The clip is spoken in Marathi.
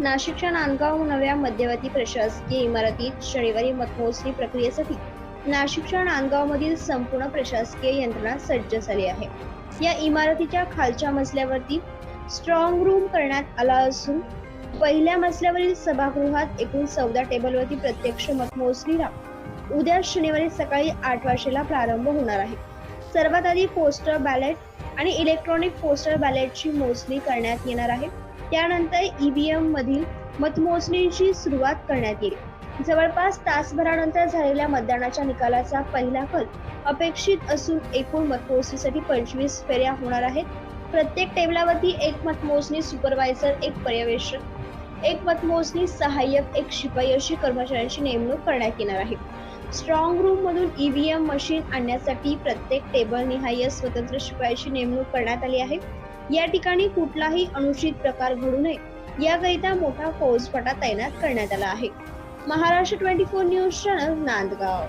नाशिकच्या नांदगाव नव्या मध्यवर्ती प्रशासकीय इमारतीत शनिवारी मतमोजणी प्रक्रियेसाठी नाशिकच्या नांदगावमधील संपूर्ण प्रशासकीय यंत्रणा सज्ज झाली आहे. या इमारतीच्या खालच्या मजल्यावरती स्ट्रॉंग रूम करण्यात आला असून पहिल्या मजल्यावरील सभागृहात एकूण चौदा टेबलवरती प्रत्यक्ष मतमोजणीला उद्या शनिवारी सकाळी आठ वाजेला प्रारंभ होणार आहे. सर्वात आधी पोस्टर बॅलेट आणि इलेक्ट्रॉनिक पोस्टर बॅलेटची मोजणी करण्यात येणार आहे. त्यानंतर ईव्हीएम मधील मतमोजणीची सुरुवात करण्यात येईल. जवळपास तासभरानंतर झालेल्या मतदानाच्या निकालाचा पहिला कल अपेक्षित असून एकूण मतमोजणीसाठी पंचवीस फेऱ्या होणार आहेत. प्रत्येक टेबलावरती एक मतमोजणी सुपरवायझर एक पर्यवेक्षक एक मतमोजणी सहाय्यक एक शिपाई अशी कर्मचाऱ्यांची नेमणूक करण्यात येणार आहे. स्ट्रॉंग रूम मधून ईव्हीएम मशीन आणण्यासाठी प्रत्येक टेबल निहाय स्वतंत्र शिपायाची नेमणूक करण्यात आली आहे. या ठिकाणी कुठलाही अनुचित प्रकार घडू नये याकरिता मोठा फौजफाटा तैनात करण्यात आला आहे. Maharashtra twenty four news channel Nandgaon.